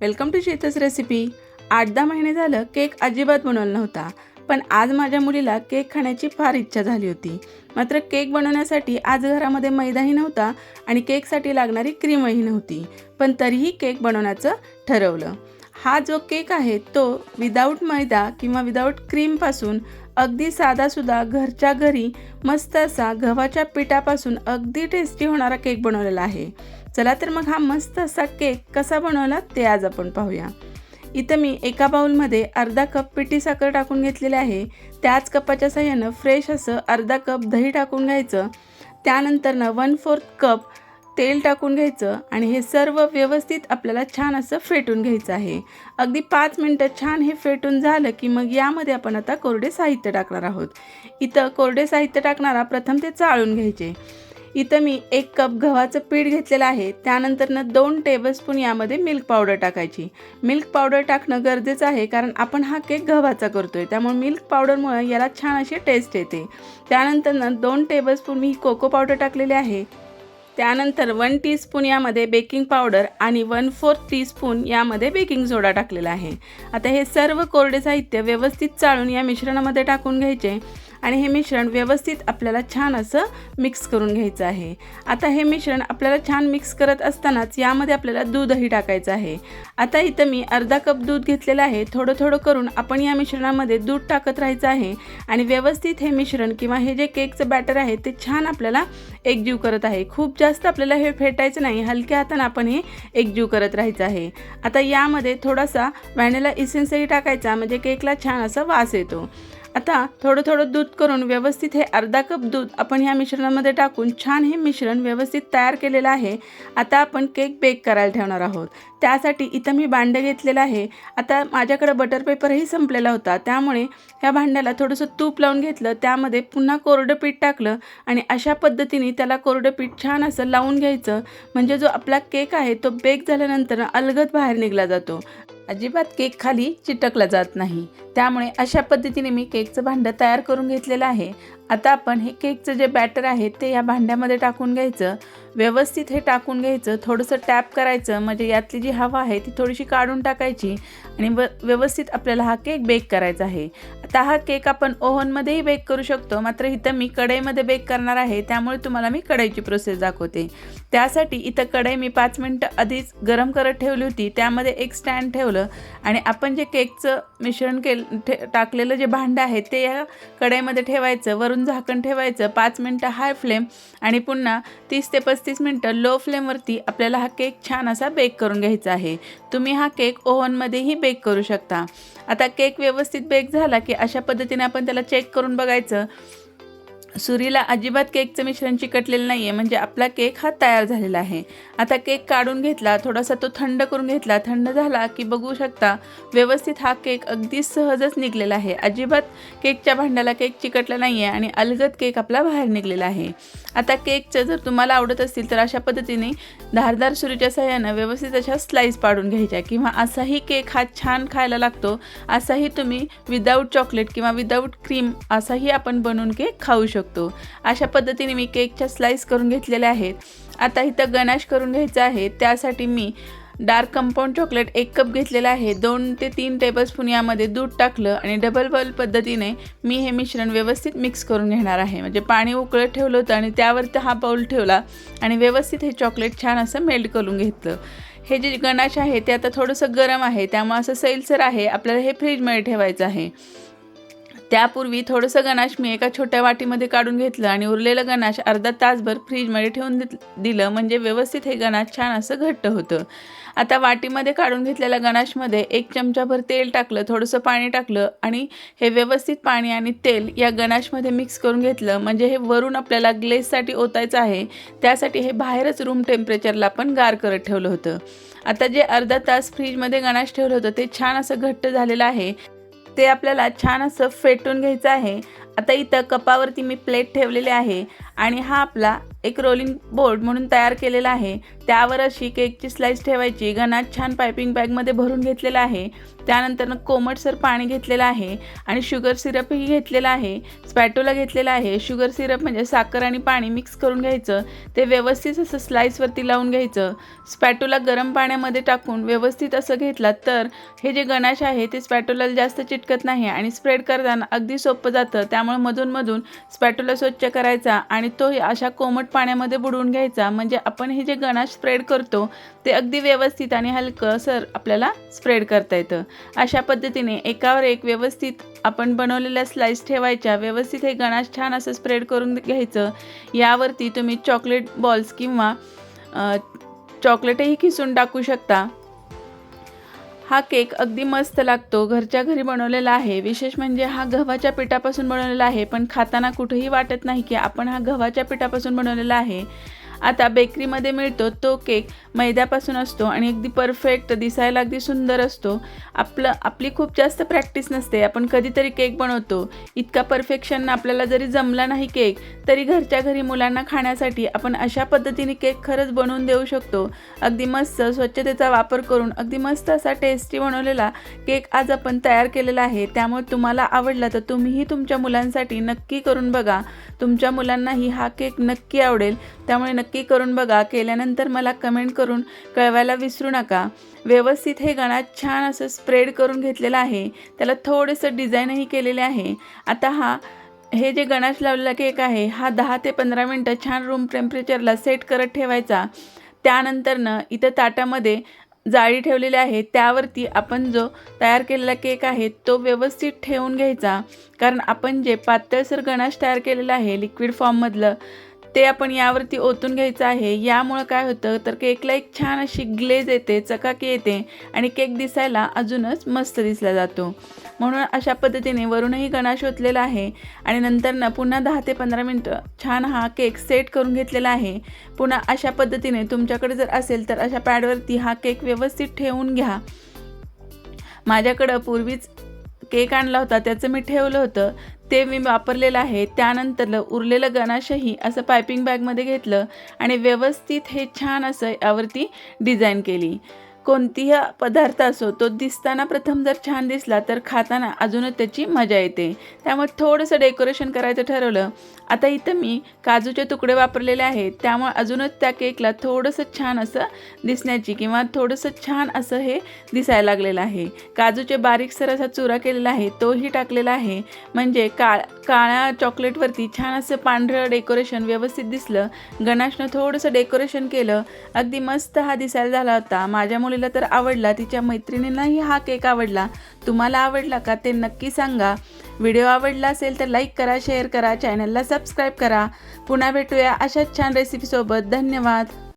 Welcome to शेतस recipe आठ दहा महिने झालं केक अजिबात बनवला नव्हता पण आज माझ्या मुलीला केक खाण्याची फार इच्छा झाली होती. मात्र केक बनवण्यासाठी आज घरामध्ये मैदाही नव्हता आणि केकसाठी लागणारी क्रीमही नव्हती पण तरीही केक बनवण्याचं ठरवलं. हा जो केक आहे तो विदाऊट मैदा किंवा विदाऊट क्रीमपासून अगदी साधासुद्धा घरच्या घरी मस्त असा गव्हाच्या पिठापासून अगदी टेस्टी होणारा केक बनवलेला आहे. चला तर मग हा मस्त असा केक कसा बनवला ते आज आपण पाहूया. इथं मी एका बाउलमध्ये अर्धा कप पिठी साखर टाकून घेतलेले आहे. त्याच कपाच्या साह्यानं फ्रेश असं अर्धा कप दही टाकून घ्यायचं. त्यानंतरनं वन फोर्थ कप तेल टाकून घ्यायचं आणि हे सर्व व्यवस्थित आपल्याला छान असं फेटून घ्यायचं आहे. अगदी पाच मिनटं छान हे फेटून झालं की मग यामध्ये आपण आता कोरडे साहित्य टाकणार आहोत. इथं कोरडे साहित्य टाकणारा प्रथम ते चाळून घ्यायचे. इथं मी एक कप गव्हाचं पीठ घेतलेलं आहे. त्यानंतरनं दोन टेबलस्पून यामध्ये मिल्क पावडर टाकायची. मिल्क पावडर टाकणं गरजेचं आहे कारण आपण हा केक गव्हाचा करतोय. त्यामुळे मिल्क पावडरमुळे याला छान अशी टेस्ट येते. त्यानंतरनं दोन टेबलस्पून मी कोको पावडर टाकलेले आहे. त्यानंतर वन टीस्पून यामध्ये बेकिंग पावडर आणि वन फोर्थ टीस्पून यामध्ये बेकिंग सोडा टाकलेला आहे. आता हे सर्व कोरडे साहित्य व्यवस्थित चाळून या मिश्रणामध्ये टाकून घ्यायचे. आणि हे मिश्रण व्यवस्थित आपल्याला छान असं मिक्स करून घ्यायचं आहे. आता हे मिश्रण आपल्याला छान मिक्स करत असतानाच यामध्ये आपल्याला दूधही टाकायचं आहे. आता इथं मी अर्धा कप दूध घेतलेलं आहे. थोडं थोडं करून आपण या मिश्रणामध्ये दूध टाकत राहायचं आहे आणि व्यवस्थित हे मिश्रण किंवा हे जे केकचं बॅटर आहे ते छान आपल्याला एकजीव करत आहे. खूप जास्त आपल्याला हे फेटायचं नाही. हलक्या हाताने आपण हे एकजीव करत राहायचं आहे. आता यामध्ये थोडासा व्हॅनिला इसेन्सही टाकायचा. म्हणजे केकला छान असा वास येतो. आता थोडं थोडं दूध करून व्यवस्थित हे अर्धा कप दूध आपण ह्या मिश्रणामध्ये टाकून छान हे मिश्रण व्यवस्थित तयार केलेलं आहे. आता आपण केक बेक करायला ठेवणार आहोत. त्यासाठी इथं मी भांडं घेतलेलं आहे. आता माझ्याकडं बटर पेपरही संपलेला होता. त्यामुळे ह्या भांड्याला थोडंसं तूप लावून घेतलं. त्यामध्ये पुन्हा कोरडं पीठ टाकलं आणि अशा पद्धतीने त्याला कोरडं पीठ छान असं लावून घ्यायचं. म्हणजे जो आपला केक आहे तो बेक झाल्यानंतर अलगद बाहेर निघला जातो. अजिबात केक खाली चिटकला जात नाही. त्यामुळे अशा पद्धतीने मी केकचं भांडं तयार करून घेतलेलं आहे. आता आपण हे केकचं जे बॅटर आहे ते या भांड्यामध्ये टाकून घ्यायचं. व्यवस्थित हे टाकून घ्यायचं. थोडंसं टॅप करायचं. म्हणजे यातली जी हवा आहे ती थोडीशी काढून टाकायची. आणि व व्यवस्थित आपल्याला हा केक बेक करायचा आहे. आता हा केक आपण ओव्हनमध्येही बेक करू शकतो. मात्र इथं मी कढईमध्ये बेक करणार आहे. त्यामुळे तुम्हाला मी कढईची प्रोसेस दाखवते. त्यासाठी इथं कढई मी पाच मिनटं आधीच गरम करत ठेवली होती. त्यामध्ये एक स्टँड ठेवलं. आणि आपण जे केकचं मिश्रण केलं ठे टाकलेलं जे भांडं आहे ते या कढईमध्ये ठेवायचं. वरून झाकण ठेवायचं. पाच मिनटं हाय फ्लेम आणि पुन्हा तीस ते पस्तीस मिनटं लो फ्लेमवरती आपल्याला हा केक छान असा बेक करून घ्यायचा आहे. तुम्ही हा केक ओव्हनमध्येही बेक करू शकता. आता केक व्यवस्थित बेक झाला की अशा पद्धतीने आपण त्याला चेक करून बघायचं. सुरीला अजिबात केकचं मिश्रण चिकटलेलं नाही आहे म्हणजे आपला केक हा तयार झालेला आहे. आता केक काढून घेतला थोडासा तो थंड करून घेतला थंड झाला की बघू शकता व्यवस्थित हा केक अगदी सहजच निघलेला आहे. अजिबात केकच्या भांड्याला केक चिकटला नाही आहे आणि अलगद केक आपला बाहेर निघलेला आहे. आता केकचं जर तुम्हाला आवडत असतील तर अशा पद्धतीने धारदार सुरीच्या सहाय्यानं व्यवस्थित अशा स्लाईस पाडून घ्यायच्या किंवा असाही केक हा छान खायला लागतो असाही तुम्ही विदाऊट चॉकलेट किंवा विदाऊट क्रीम असाही आपण बनवून केक खाऊ शकतो. अशा पद्धतीने मी केकच्या स्लाईस करून घेतलेल्या आहेत. आता इथं गणाश करून घ्यायचा आहे. त्यासाठी मी डार्क कंपाऊंड चॉकलेट एक कप घेतलेला आहे. दोन ते तीन टेबलस्पून यामध्ये दूध टाकलं आणि डबल बॉईल पद्धतीने मी हे मिश्रण व्यवस्थित मिक्स करून घेणार आहे. म्हणजे पाणी उकळत ठेवलं होतं आणि त्यावरती हा बाऊल ठेवला आणि व्यवस्थित हे चॉकलेट छान असं मेल्ट करून घेतलं. हे जे गणाश आहे ते आता थोडंसं गरम आहे. त्यामुळे असं सैलसर आहे. आपल्याला हे फ्रीजमध्ये ठेवायचं आहे. त्यापूर्वी थोडंसं गणाश मी एका छोट्या वाटीमध्ये काढून घेतलं आणि उरलेलं गणाश अर्धा तासभर फ्रीजमध्ये ठेवून दिलं. म्हणजे व्यवस्थित हे गणाश छान असं घट्ट होतं. आता वाटीमध्ये काढून घेतलेल्या गणाशमध्ये एक चमचाभर तेल टाकलं थोडंसं पाणी टाकलं आणि हे व्यवस्थित पाणी आणि तेल या गणाशमध्ये मिक्स करून घेतलं. म्हणजे हे वरून आपल्याला ग्लेससाठी ओतायचं आहे. त्यासाठी हे बाहेरच रूम टेम्परेचरला पण गार करत ठेवलं होतं. आता जे अर्धा तास फ्रीजमध्ये गणाश ठेवलं होतं ते छान असं घट्ट झालेलं आहे. ते आपल्याला छान असं फेटून घ्यायचं आहे. आता इथं कपावरती मी प्लेट ठेवलेली आहे आणि हा आपला एक रोलिंग बोर्ड म्हणून तयार केलेला आहे. त्यावर अशी केकची स्लाईस ठेवायची. घनात छान पायपिंग बॅगमध्ये भरून घेतलेला आहे. त्यानंतर कोमटसर पाणी घेतलेलं आहे आणि शुगर सिरपही घेतलेला आहे. स्पॅटोला घेतलेला आहे. शुगर सिरप म्हणजे साखर आणि पाणी मिक्स करून घ्यायचं. ते व्यवस्थित असं स्लाईसवरती लावून घ्यायचं. स्पॅटोला गरम पाण्यामध्ये टाकून व्यवस्थित असं घेतलात तर हे जे गणाश आहे ते स्पॅटोला जास्त चिटकत नाही आणि स्प्रेड करताना अगदी सोपं जातं. त्यामुळे मधूनमधून स्पॅटोला स्वच्छ करायचा आणि तो अशा कोमट पाण्यामध्ये बुडवून घ्यायचा. म्हणजे आपण हे जे गणाश स्प्रेड करतो ते अगदी व्यवस्थित आणि हलकं सर आपल्याला स्प्रेड करता येतं. अशा पद्धतीने एकावर एक व्यवस्थित आपण बनवलेल्या स्लाईस ठेवायच्या व्यवस्थित हे गणाश छान असं स्प्रेड करून घ्यायचं. यावरती तुम्ही चॉकलेट बॉल्स किंवा चॉकलेटही खिसून टाकू शकता. हा केक अगदी मस्त लागतो घरच्या घरी बनवलेला आहे. विशेष म्हणजे हा गव्हाच्या पिठापासून बनवलेला आहे पण खाताना कुठेही वाटत नाही की आपण हा गव्हाच्या पिठापासून बनवलेला आहे. आता बेकरीमध्ये मिळतो तो केक मैद्यापासून असतो आणि अगदी परफेक्ट दिसायला अगदी सुंदर असतो. आपलं आपली खूप जास्त प्रॅक्टिस नसते. आपण कधीतरी केक बनवतो. इतका परफेक्शन आपल्याला जरी जमला नाही केक तरी घरच्या घरी मुलांना खाण्यासाठी आपण अशा पद्धतीने केक खरंच बनवून देऊ शकतो. अगदी मस्त स्वच्छतेचा वापर करून अगदी मस्त असा टेस्टी बनवलेला केक आज आपण तयार केलेला आहे. त्यामुळे तुम्हाला आवडला तर तुम्हीही तुमच्या मुलांसाठी नक्की करून बघा. तुमच्या मुलांनाही हा केक नक्की आवडेल. त्यामुळे नक्की करून बघा. केल्यानंतर मला कमेंट करून कळवायला विसरू नका. व्यवस्थित हे गणात छान असं स्प्रेड करून घेतलेलं आहे. त्याला थोडंसं डिझाईनही केलेले आहे. आता हा हे जे गणाश लावलेला केक आहे हा दहा ते पंधरा मिनटं छान रूम टेम्परेचरला सेट करत ठेवायचा. त्यानंतरनं इथं ताटामध्ये जाळी ठेवलेली आहे. त्यावरती आपण जो तयार केलेला केक आहे तो व्यवस्थित ठेवून घ्यायचा. कारण आपण जे पातळसर गणाश तयार केलेला आहे लिक्विड फॉर्ममधलं ते आपण यावरती ओतून घ्यायचं आहे. यामुळं काय होतं? तर केकला एक छान अशी ग्लेज येते चकाकी येते आणि केक दिसायला अजूनच मस्त दिसला जातो. म्हणून अशा पद्धतीने वरूनही गणाश ओतलेला आहे. आणि नंतर ना पुन्हा दहा ते पंधरा मिनटं छान हा केक सेट करून घेतलेला आहे. पुन्हा अशा पद्धतीने तुमच्याकडे जर असेल तर अशा पॅडवरती हा केक व्यवस्थित ठेवून घ्या. माझ्याकडं पूर्वीच केक आणला होता त्याचं मी ठेवलं होतं. ते मी वापरलेलं आहे. त्यानंतर उरलेलं गणाशही असं पायपिंग बॅगमध्ये घेतलं आणि व्यवस्थित हे छान असं यावरती डिझाईन केली. कोणतीही पदार्थ असो तो दिसताना प्रथम जर छान दिसला तर खाताना अजूनच त्याची मजा येते. त्यामुळे थोडंसं डेकोरेशन करायचं ठरवलं. आता इथं मी काजूचे तुकडे वापरलेले आहेत. त्यामुळे अजूनच त्या केकला थोडंसं छान असं दिसण्याची किंवा थोडंसं छान असं हे दिसायला लागलेलं आहे. काजूचे बारीकसर असा चुरा केलेला आहे तोही टाकलेला आहे. म्हणजे काळ काळ्या चॉकलेटवरती छान असं पांढरं डेकोरेशन व्यवस्थित दिसलं. गणाशनं थोडंसं डेकोरेशन केलं. अगदी मस्त हा दिसायला झाला होता. माझ्या मुलीला तर आवडला. तिच्या मैत्रिणींनाही हा केक आवडला. तुम्हाला आवडला का ते नक्की सांगा. व्हिडिओ आवडला असेल तर लाईक करा शेअर करा चॅनलला सबस्क्राईब करा. पुन्हा भेटूया अशाच छान रेसिपीसोबत धन्यवाद.